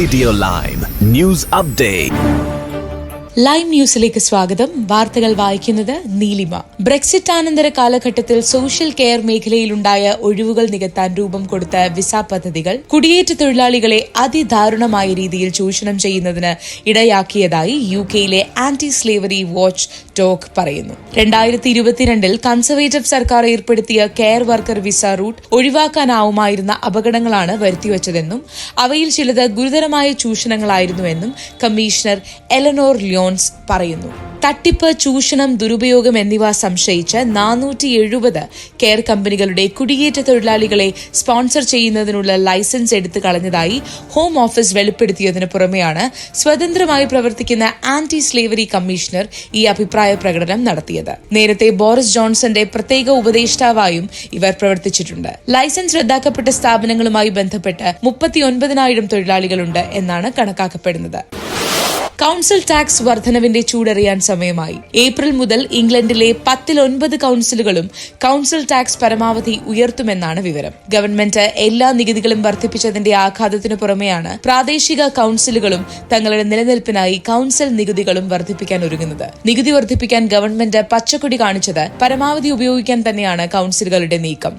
Lime News Update. Live ന്യൂസിലേക്ക് സ്വാഗതം വാർത്തകൾ വായിക്കുന്നത് നീലിമ ബ്രെക്സിറ്റ് ആനന്തര കാലഘട്ടത്തിൽ സോഷ്യൽ കെയർ മേഖലയിലുണ്ടായ ഒഴിവുകൾ നികത്താൻ രൂപം കൊടുത്ത വിസ പദ്ധതികൾ കുടിയേറ്റ തൊഴിലാളികളെ അതിദാരുണമായ രീതിയിൽ ചൂഷണം ചെയ്യുന്നതിന് ഇടയാക്കിയതായി യു കെയിലെ ആന്റി സ്ലേവറി വാച്ച് ടോക്ക് പറയുന്നു. രണ്ടായിരത്തി ഇരുപത്തിരണ്ടിൽ കൺസർവേറ്റീവ് സർക്കാർ ഏർപ്പെടുത്തിയ കെയർ വർക്കർ വിസ റൂട്ട് ഒഴിവാക്കാനാവുമായിരുന്ന അപകടങ്ങളാണ് വരുത്തിവച്ചതെന്നും അവയിൽ ചിലത് ഗുരുതരമായ ചൂഷണങ്ങളായിരുന്നുവെന്നും കമ്മീഷണർ എലനോർ ലിയോൺസ് പറയുന്നു. തട്ടിപ്പ് ചൂഷണം ദുരുപയോഗം എന്നിവ സംശയിച്ച് നാനൂറ്റി എഴുപത് കെയർ കമ്പനികളുടെ കുടിയേറ്റ തൊഴിലാളികളെ സ്പോൺസർ ചെയ്യുന്നതിനുള്ള ലൈസൻസ് എടുത്തു കളഞ്ഞതായി ഹോം ഓഫീസ് വെളിപ്പെടുത്തിയതിനു പുറമെയാണ് സ്വതന്ത്രമായി പ്രവർത്തിക്കുന്ന ആന്റി സ്ലേവറി കമ്മീഷണർ ഈ അഭിപ്രായ പ്രകടനം നടത്തിയത്. നേരത്തെ ബോറിസ് ജോൺസന്റെ പ്രത്യേക ഉപദേഷ്ടാവായും ഇവർ പ്രവർത്തിച്ചിട്ടുണ്ട്. ലൈസൻസ് റദ്ദാക്കപ്പെട്ട സ്ഥാപനങ്ങളുമായി ബന്ധപ്പെട്ട് മുപ്പത്തിയൊൻപതിനായിരം തൊഴിലാളികളുണ്ട് എന്നാണ് കണക്കാക്കപ്പെടുന്നത്. കൌൺസിൽ ടാക്സ് വർധനവിന്റെ ചൂടറിയാൻ സമയമായി. ഏപ്രിൽ മുതൽ ഇംഗ്ലണ്ടിലെ പത്തിലൊൻപത് കൗൺസിലുകളും കൗൺസിൽ ടാക്സ് പരമാവധി ഉയർത്തുമെന്നാണ് വിവരം. ഗവൺമെന്റ് എല്ലാ നികുതികളും വർദ്ധിപ്പിച്ചതിന്റെ ആഘാതത്തിനു പുറമെയാണ് പ്രാദേശിക കൗൺസിലുകളും തങ്ങളുടെ നിലനിൽപ്പിനായി കൗൺസിൽ നികുതികളും വർദ്ധിപ്പിക്കാൻ ഒരുങ്ങുന്നത്. നികുതി വർദ്ധിപ്പിക്കാൻ ഗവൺമെന്റ് പച്ചക്കൊടി കാണിച്ചത് പരമാവധി ഉപയോഗിക്കാൻ തന്നെയാണ് കൗൺസിലുകളുടെ നീക്കം.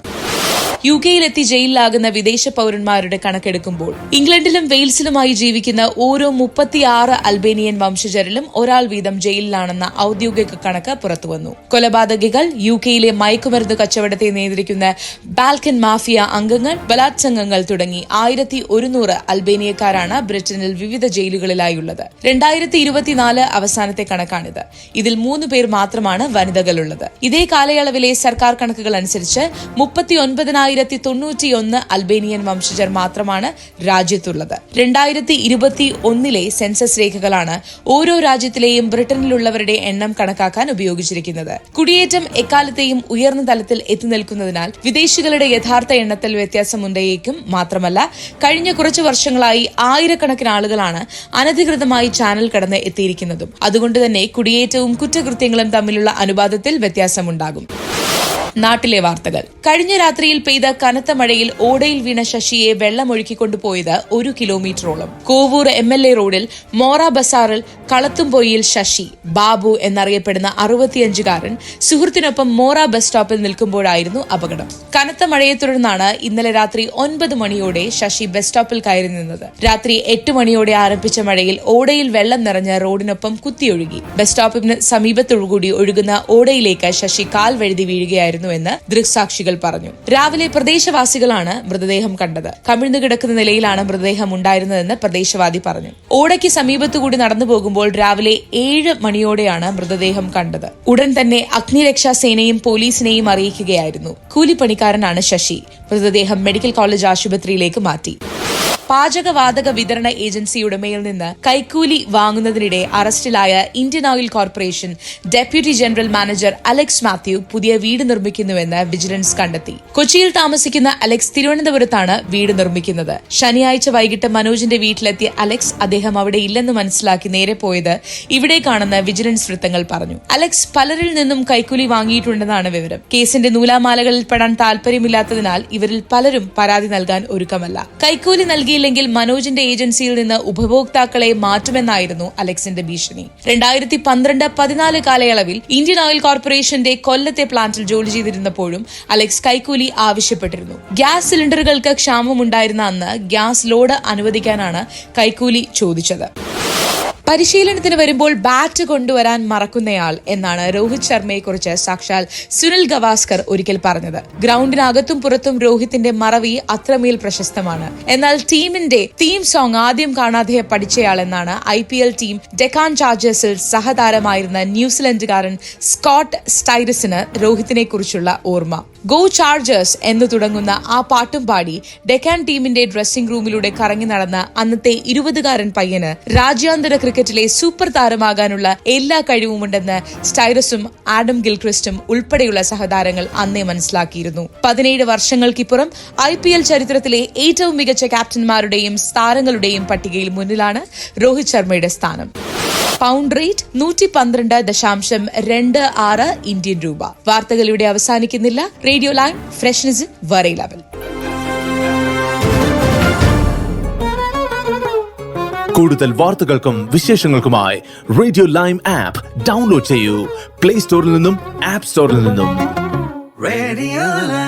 യു കെയിലെത്തി ജയിലിലാകുന്ന വിദേശ പൗരന്മാരുടെ കണക്കെടുക്കുമ്പോൾ ഇംഗ്ലണ്ടിലും വെയിൽസിലുമായി ജീവിക്കുന്ന ഓരോ മുപ്പത്തിയാറ് അൽബേനിയൻ വംശജരിലും ഒരാൾ വീതം ജയിലിലാണെന്ന ഔദ്യോഗിക കണക്ക് പുറത്തുവന്നു. കൊലപാതകികൾ യു കെയിലെ മയക്കുമരുന്ന് കച്ചവടത്തെ നിയന്ത്രിക്കുന്ന ബാൽക്കൻ മാഫിയ അംഗങ്ങൾ ബലാത്സംഗങ്ങൾ തുടങ്ങി ആയിരത്തി ഒരുന്നൂറ് അൽബേനിയക്കാരാണ് ബ്രിട്ടനിൽ വിവിധ ജയിലുകളിലായുള്ളത്. രണ്ടായിരത്തി ഇരുപത്തിനാല് അവസാനത്തെ കണക്കാണിത്. ഇതിൽ മൂന്ന് പേർ മാത്രമാണ് വനിതകളുള്ളത്. ഇതേ കാലയളവിലെ സർക്കാർ കണക്കുകൾ അനുസരിച്ച് മുപ്പത്തിയൊൻപതിനായിരത്തി തൊണ്ണൂറ്റിയൊന്ന് അൽബേനിയൻ വംശജർ മാത്രമാണ് രാജ്യത്തുള്ളത്. രണ്ടായിരത്തി ഇരുപത്തി ഒന്നിലെ സെൻസസ് രേഖകളാണ് ഓരോ രാജ്യത്തിലെയും ബ്രിട്ടനിലുള്ളവരുടെ എണ്ണം കണക്കാക്കാൻ ഉപയോഗിച്ചിരിക്കുന്നത്. കുടിയേറ്റം എക്കാലത്തെയും ഉയർന്ന തലത്തിൽ എത്തി നിൽക്കുന്നതിനാൽ വിദേശികളുടെ യഥാർത്ഥ എണ്ണത്തിൽ വ്യത്യാസമുണ്ടേക്കും മാത്രമല്ല കഴിഞ്ഞ കുറച്ച് വർഷങ്ങളായി ആയിരക്കണക്കിന് ആളുകളാണ് അനധികൃതമായി ചാനൽ കടന്ന് എത്തിയിരിക്കുന്നതും. അതുകൊണ്ട് തന്നെ കുടിയേറ്റവും കുറ്റകൃത്യങ്ങളും തമ്മിലുള്ള അനുപാതത്തിൽ വ്യത്യാസമുണ്ടാകും. നാട്ടിലെ വാർത്തകൾ. കഴിഞ്ഞ രാത്രിയിൽ പെയ്ത കനത്ത മഴയിൽ ഓടയിൽ വീണ ശശിയെ വെള്ളമൊഴുക്കിക്കൊണ്ടുപോയത് ഒരു കിലോമീറ്ററോളം. കോവൂർ എം എൽ എ റോഡിൽ മോറ ബസാറിൽ കളത്തുംപൊയിൽ ശശി ബാബു എന്നറിയപ്പെടുന്ന അറുപത്തിയഞ്ചുകാരൻ സുഹൃത്തിനൊപ്പം മോറ ബസ് സ്റ്റോപ്പിൽ നിൽക്കുമ്പോഴായിരുന്നു അപകടം. കനത്ത മഴയെ തുടർന്നാണ് ഇന്നലെ രാത്രി ഒൻപത് മണിയോടെ ശശി ബസ് സ്റ്റോപ്പിൽ കയറി നിന്നത്. രാത്രി എട്ട് മണിയോടെ ആരംഭിച്ച മഴയിൽ ഓടയിൽ വെള്ളം നിറഞ്ഞ റോഡിനൊപ്പം കുത്തിയൊഴുകി. ബസ് സ്റ്റോപ്പിന് സമീപത്തോടുകൂടി ഒഴുകുന്ന ഓടയിലേക്ക് ശശി കാൽ വഴുതി വീഴുകയായിരുന്നു എന്ന് ദൃക്സാക്ഷികൾ പറഞ്ഞു. രാവിലെ പ്രദേശവാസികളാണ് മൃതദേഹം കണ്ടത്. കമിഴ്ന്നു കിടക്കുന്ന നിലയിലാണ് മൃതദേഹം ഉണ്ടായിരുന്നതെന്ന് പ്രദേശവാദി പറഞ്ഞു. ഓടയ്ക്ക് സമീപത്തുകൂടി നടന്നു പോകുമ്പോൾ രാവിലെ ഏഴ് മണിയോടെയാണ് മൃതദേഹം കണ്ടത്. ഉടൻ തന്നെ അഗ്നിരക്ഷാ സേനയും പോലീസിനെയും അറിയിക്കുകയായിരുന്നു. കൂലിപ്പണിക്കാരനാണ് ശശി. മൃതദേഹം മെഡിക്കൽ കോളേജ് ആശുപത്രിയിലേക്ക് മാറ്റി. പാചകവാതക വിതരണ ഏജൻസി ഉടമയിൽ നിന്ന് കൈക്കൂലി വാങ്ങുന്നതിനിടെ അറസ്റ്റിലായ Indian oil corporation deputy general manager Alex Mathew പുതിയ വീട് നിർമ്മിക്കുന്നുവെന്ന് വിജിലൻസ് കണ്ടെത്തി. കൊച്ചിയിൽ താമസിക്കുന്ന അലക്സ് തിരുവനന്തപുരത്താണ് വീട് നിർമ്മിക്കുന്നത്. ശനിയാഴ്ച വൈകിട്ട് മനോജിന്റെ വീട്ടിലെത്തിയ അലക്സ് അദ്ദേഹം അവിടെ ഇല്ലെന്ന് മനസ്സിലാക്കി നേരെ പോയത് ഇവിടേക്കാണെന്ന് വിജിലൻസ് വൃത്തങ്ങൾ പറഞ്ഞു. അലക്സ് പലരിൽ നിന്നും കൈക്കൂലി വാങ്ങിയിട്ടുണ്ടെന്നാണ് വിവരം. കേസിന്റെ നൂലാമാലകളിൽ പെടാൻ താല്പര്യമില്ലാത്തതിനാൽ ഇവരിൽ പലരും പരാതി നൽകാൻ ഒരുക്കമല്ല. കൈക്കൂലി നൽകിയില്ലെങ്കിൽ മനോജിന്റെ ഏജൻസിയിൽ നിന്ന് ഉപഭോക്താക്കളെ മാറ്റുമെന്നായിരുന്നു അലക്സിന്റെ ഭീഷണി. രണ്ടായിരത്തി പന്ത്രണ്ട് പതിനാല് കാലയളവിൽ ഇന്ത്യൻ ഓയിൽ കോർപ്പറേഷന്റെ കൊല്ലത്തെ പ്ലാന്റിൽ ജോലി ചെയ്തിരുന്നപ്പോഴും അലക്സ് കൈക്കൂലി ആവശ്യപ്പെട്ടിരുന്നു. ഗ്യാസ് സിലിണ്ടറുകൾക്ക് ക്ഷാമമുണ്ടായിരുന്ന അന്ന് ഗ്യാസ് ലോഡ് അനുവദിക്കാനാണ് കൈക്കൂലി ചോദിച്ചത്. പരിശീലനത്തിന് വരുമ്പോൾ ബാറ്റ് കൊണ്ടുവരാൻ മറക്കുന്നയാൾ എന്നാണ് രോഹിത് ശർമ്മയെക്കുറിച്ച് സാക്ഷാൽ സുനിൽ ഗവാസ്കർ ഒരിക്കൽ പറഞ്ഞത്. ഗ്രൗണ്ടിനകത്തും പുറത്തും രോഹിത്തിന്റെ മറവി അത്രമേൽ പ്രശസ്തമാണ്. എന്നാൽ ടീമിന്റെ തീം സോങ് ആദ്യം കാണാതെ പഠിച്ചയാൾ എന്നാണ് I P L team Deccan ചാർജേഴ്സിൽ സഹതാരമായിരുന്ന ന്യൂസിലൻഡുകാരൻ സ്കോട്ട് സ്റ്റൈറസിന് രോഹിത്തിനെ കുറിച്ചുള്ള ഓർമ്മ. ഗോ ചാർജേഴ്സ് എന്ന് തുടങ്ങുന്ന ആ പാട്ടും പാടി ഡെക്കാൻ ടീമിന്റെ ഡ്രസ്സിംഗ് റൂമിലൂടെ കറങ്ങി നടന്ന അന്നത്തെ ഇരുപതുകാരൻ പയ്യന് രാജ്യാന്തര ക്രിക്കറ്റിലെ സൂപ്പർ താരമാകാനുള്ള എല്ലാ കഴിവുമുണ്ടെന്ന് സ്റ്റൈറസും ആഡം ഗിൽക്രിസ്റ്റും ഉൾപ്പെടെയുള്ള സഹതാരങ്ങൾ അന്നേ മനസ്സിലാക്കിയിരുന്നു. പതിനേഴ് വർഷങ്ങൾക്കിപ്പുറം ഐ പി എൽ ചരിത്രത്തിലെ ഏറ്റവും മികച്ച ക്യാപ്റ്റന്മാരുടെയും താരങ്ങളുടെയും പട്ടികയിൽ മുന്നിലാണ് രോഹിത് ശർമ്മയുടെ സ്ഥാനം. പൗണ്ട് റേറ്റ് നൂറ്റി പന്ത്രണ്ട് ദശാംശം രണ്ട് ആറ് ഇന്ത്യൻ രൂപ. വാർത്തകളിവിടെ അവസാനിക്കുന്നില്ല. റേഡിയോ ലൈൻ ഫ്രഷ്നസ് വറൈ ലെവൽ കൂടുതൽ വാർത്തകൾക്കും വിശേഷങ്ങൾക്കുമായി റേഡിയോ ലൈം ആപ്പ് ഡൗൺലോഡ് ചെയ്യൂ. പ്ലേ സ്റ്റോറിൽ നിന്നും ആപ്പ് സ്റ്റോറിൽ നിന്നും. Lime.